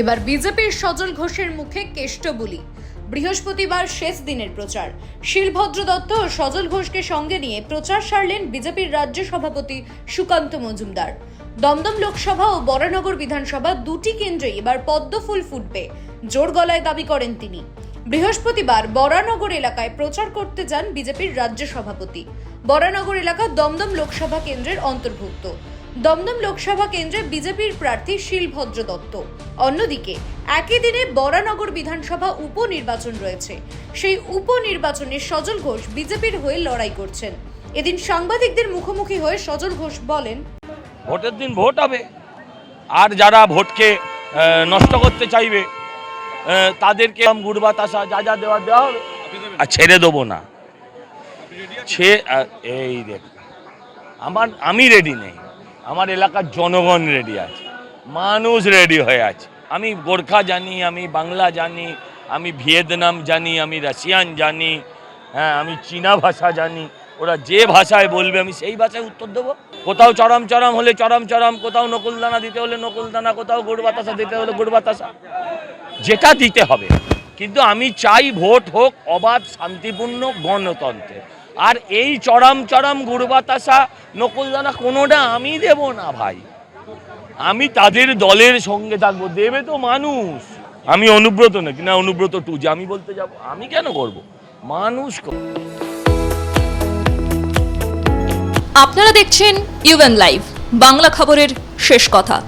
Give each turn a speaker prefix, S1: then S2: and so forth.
S1: এবার বিজেপির সজল ঘোষের মুখে কেষ্টবুলি বৃহস্পতিবার শেষ দিনের প্রচার। শিলভদ্র দত্ত ও সজল ঘোষকে সঙ্গে নিয়ে প্রচার সারলেন বিজেপির রাজ্য সভাপতি সুকান্ত মজুমদার। দমদম লোকসভা ও বরানগর বিধানসভা দুটি কেন্দ্রে এবার পদ্ম ফুল ফুটবে, জোর গলায় দাবি করেন তিনি। বৃহস্পতিবার বরানগর এলাকায় প্রচার করতে যান বিজেপির রাজ্য সভাপতি। বরানগর এলাকা দমদম লোকসভা কেন্দ্রের অন্তর্ভুক্ত। দমদম লোকসভা কেন্দ্রে বিজেপির প্রার্থী শিলভদ্র দত্ত। অন্যদিকে, একই দিনে বরানগর বিধানসভা উপনির্বাচন রয়েছে। সেই উপনির্বাচনে সজল ঘোষ বিজেপির হয়ে লড়াই করছেন। এদিন সাংবাদিকদের মুখোমুখি হয়ে সজল ঘোষ বলেন,
S2: ভোটের দিন ভোট হবে। আর যারা ভোটকে নষ্ট করতে চাইবে তাদেরকে গুড় বাতাসা যা যা দেওয়া দেওয়া আর ছেড়ে দেবো না। ছে এই আমার, আমি রেডি নেই। আমার এলাকার জনগণ রেডি আছে। মানুষ রেডি হয়ে আছে। আমি গোর্খা জানি, আমি বাংলা জানি, আমি ভিয়েতনাম জানি, আমি রাশিয়ান জানি হ্যাঁ আমি চীনা ভাষা জানি। ওরা যে ভাষায় বলবে, আমি সেই ভাষায় উত্তর দেবো। কোথাও চরম চরম হলে চরম চরম, কোথাও নকুলদানা দিতে হলে নকুলদানা, কোথাও গুড় বাতাসা দিতে হলে গুড় বাতাসা। যেটা দিতে হবে, কিন্তু আমি চাই ভোট হোক অবাধ, শান্তিপূর্ণ গণতন্ত্রে আর এই চরম চরম গুড় বাতাসা নকুলদানা কোনোটা আমি দেব না ভাই। আমি তাদের দলের সঙ্গে থাকব। দেবে তো মানুষ। আমি অনুব্রত নাকি না, অনুব্রত টু, যে আমি বলতে যাব, আমি কেন করব? মানুষ।
S3: আপনারা দেখছেন ইউএন লাইভ বাংলা খবরের শেষ কথা।